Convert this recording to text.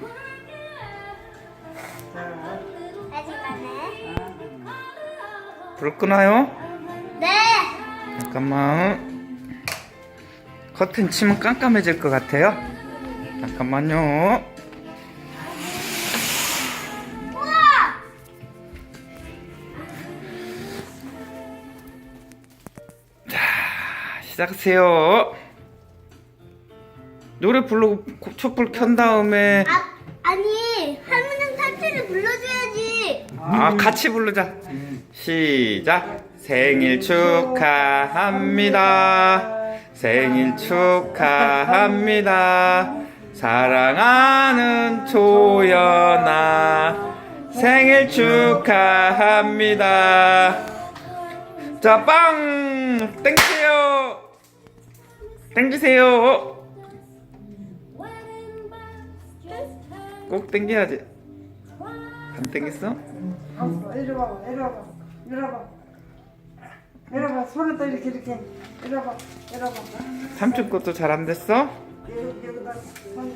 해. 불 끄나요? 네. 잠깐만. 커튼 치면 깜깜해질 것 같아요. 잠깐만요. 우와. 자, 시작하세요. 노래 부르고 고- 촛불 켠 다음에 아 아니 할머니 사투리 불러줘야지. 아 같이 부르자. 시작. 생일 축하합니다. 생일 축하합니다. 사랑하는 조연아. 생일 축하합니다. 자, 빵! 땡기세요! 땡기세요! 꼭 땡겨야지. 안 땡겼어? 앞으로 이리 와봐, 이리 와봐, 이리 와봐. 이리 와봐, 손을 또 이렇게 이렇게. 이리 와봐, 이리 와봐. 삼촌 것도 잘 안 됐어? 여기, 여기다 손